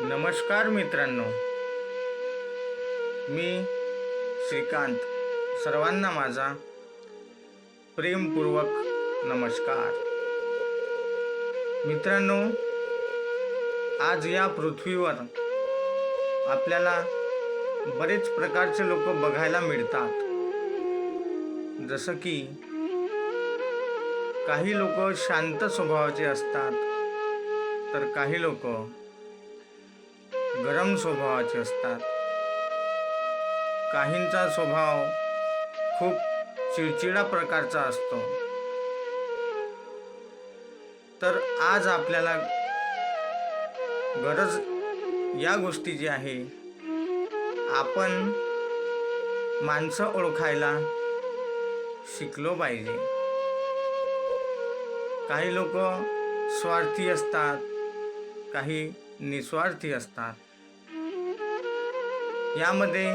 नमस्कार मित्रांनो. मी श्रीकांत. सर्वांना माझा प्रेमपूर्वक नमस्कार. मित्रांनो आज या पृथ्वीवर आपल्याला बरेच प्रकारचे लोक बघायला मिळतात. जसं की काही लोक शांत स्वभावाचे असतात तर काही लोक गरम स्वभावाचे असतात. काहींचा स्वभाव खूप चिडचिडा प्रकारचा असतो. तर आज आपल्याला गरज या गोष्टीची आहे आपण माणसं ओळखायला शिकलो पाहिजे. काही लोक स्वार्थी असतात काही निस्वार्थी असतात. यामध्ये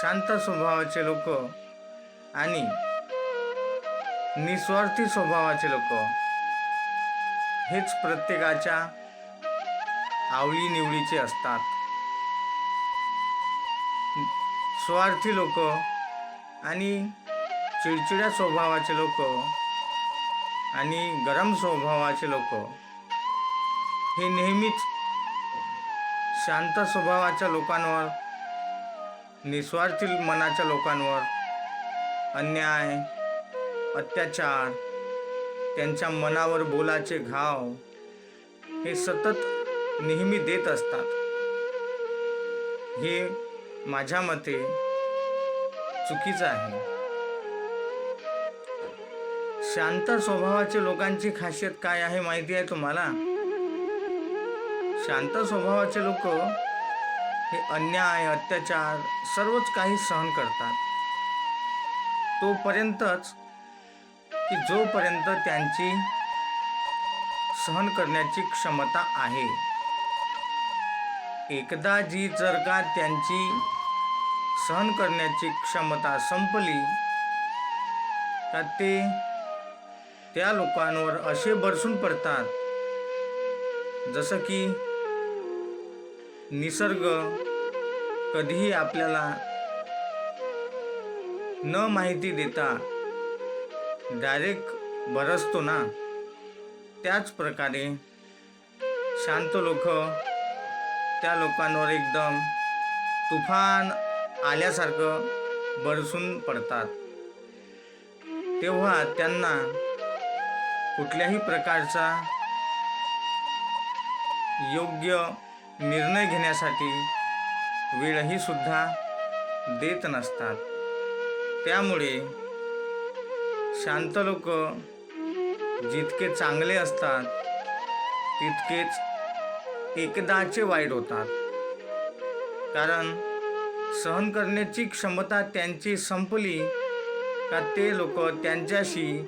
शांत स्वभावाचे लोक आणि निस्वार्थी स्वभावाचे लोक. हेच प्रत्येकाच्या आवडीनिवडीचे असतात. स्वार्थी लोक आणि चिडचिड्या स्वभावाचे लोक आणि गरम स्वभावाचे लोक हे नेहमीच शांत स्वभावाच्या लोकांवर निस्वार्थी मनाच्या लोकांवर अन्याय अत्याचार त्यांच्या मनावर बोलाचे घाव हे सतत नेहमी देत असतात. हे माझ्या मते चुकीचं आहे. शांत स्वभावाचे लोकांची खासियत काय आहे माहिती आहे तुम्हाला? शांत स्वभावाचे लोक हे अन्याय अत्याचार सर्वच काही सहन करतात. तोपर्यंतच की जोपर्यंत त्यांची सहन करण्याची क्षमता आहे. एकदा जी जर का त्यांची सहन करण्याची क्षमता संपली का ते त्या लोकांवर असे बरसून पडतात जसं की निसर्ग कधीही आपल्याला न माहिती देता डायरेक्ट बरसतो ना? त्याच प्रकारे शांत लोक त्या लोकांवर एकदम तुफान आल्यासारखं बरसून पडतात. तेव्हा त्यांना कुठल्याही प्रकारचा योग्य निर्णय घेण्यासाठी वेळही सुद्धा देत नसतात. त्यामुळे शांत लोक जितके चांगले असतात तितकेच एकदाचे वाईट होतात. कारण सहन करण्याची क्षमता त्यांची संपली का ते लोक त्यांच्याशी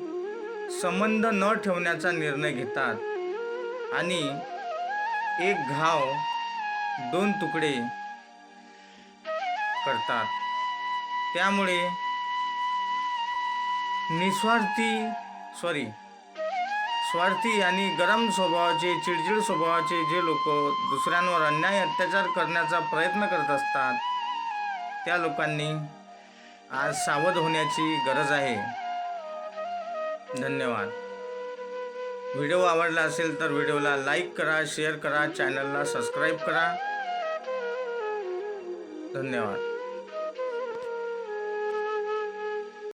संबंध न ठेवण्याचा निर्णय घेतात. आणि एक घाव दोन तुकडे करतात. त्यामुळे निस्वार्थी सॉरी स्वार्थी आणि गरम स्वभावाचे चिडचिड स्वभावाचे जे लोक दुसऱ्यांवर अन्याय अत्याचार करण्याचा प्रयत्न करत असतात त्या लोकांनी आज सावध होण्याची गरज आहे. धन्यवाद. व्हिडिओ आवडला असेल तर व्हिडिओला लाईक करा शेअर करा चॅनलला सबस्क्राईब करा. धन्यवाद.